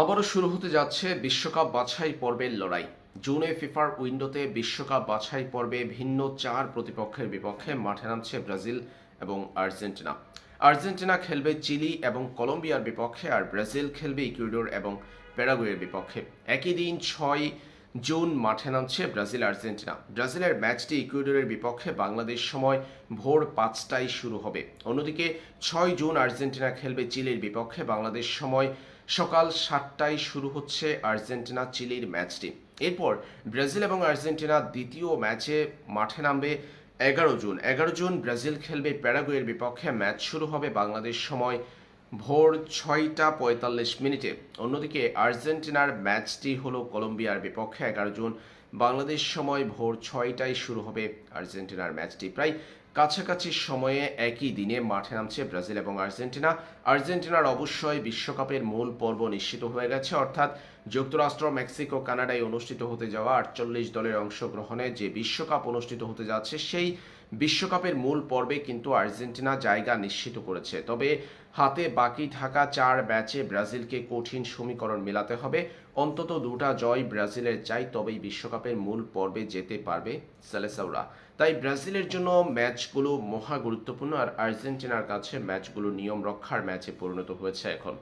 আবারও শুরু হতে যাচ্ছে বিশ্বকাপ বাছাই পর্বের লড়াই। জুনে ফিফার উইন্ডোতে বিশ্বকাপ বাছাই পর্বে ভিন্ন চার প্রতিপক্ষের বিপক্ষে মাঠে নামছে ব্রাজিল এবং আর্জেন্টিনা। আর্জেন্টিনা খেলবে চিলি এবং কলম্বিয়ার বিপক্ষে, আর ব্রাজিল খেলবে ইকুয়েডর এবং প্যারাগুয়ের বিপক্ষে। একই দিন ছয় জুন মাঠে নামছে ব্রাজিল আর্জেন্টিনা। ব্রাজিলের ম্যাচটি ইকুয়েডরের বিপক্ষে বাংলাদেশ সময় ভোর পাঁচটায় শুরু হবে। অন্যদিকে ছয় জুন আর্জেন্টিনা খেলবে চিলির বিপক্ষে, বাংলাদেশ সময় সকাল সাতটায় শুরু হচ্ছে আর্জেন্টিনা চিলির ম্যাচটি। এরপর ব্রাজিল এবং আর্জেন্টিনা দ্বিতীয় ম্যাচে মাঠে নামবে এগারো জুন। এগারো জুন ব্রাজিল খেলবে প্যারাগুয়ের বিপক্ষে। ম্যাচ শুরু হবে বাংলাদেশ সময় ভোর ছয়টা পঁয়তাল্লিশ মিনিটে। অন্যদিকে আর্জেন্টিনার ম্যাচটি হলো কলম্বিয়ার বিপক্ষে এগারো জুন। বাংলাদেশ সময় ভোর ছয়টায় শুরু হবে আর্জেন্টিনার ম্যাচটি। প্রায় কাছাকাছি সময়ে একই দিনে মাঠে নামছে ব্রাজিল এবং আর্জেন্টিনা। আর্জেন্টিনার অবশ্যই বিশ্বকাপের মূল পর্ব নিশ্চিত হয়ে গেছে, অর্থাৎ যুক্তরাষ্ট্র, মেক্সিকো, কানাডায় অনুষ্ঠিত হতে যাওয়া আটচল্লিশ দলের অংশগ্রহণে যে বিশ্বকাপ অনুষ্ঠিত হতে যাচ্ছে, সেই বিশ্বকাপের মূল পর্বে কিন্তু আর্জেন্টিনা জায়গা নিশ্চিত করেছে। তবে হাতে বাকি থাকা চার ম্যাচে ব্রাজিলকে কঠিন সমীকরণ মেলাতে হবে। অন্তত দুটা জয় ব্রাজিলের চাই, তবেই বিশ্বকাপের মূল পর্বে যেতে পারবে সেলেসাউরা। তাই ব্রাজিলের জন্য ম্যাচগুলো মহা গুরুত্বপূর্ণ আর আর্জেন্টিনার কাছে ম্যাচগুলো নিয়ম রক্ষার ম্যাচে পরিণত হয়েছে এখন।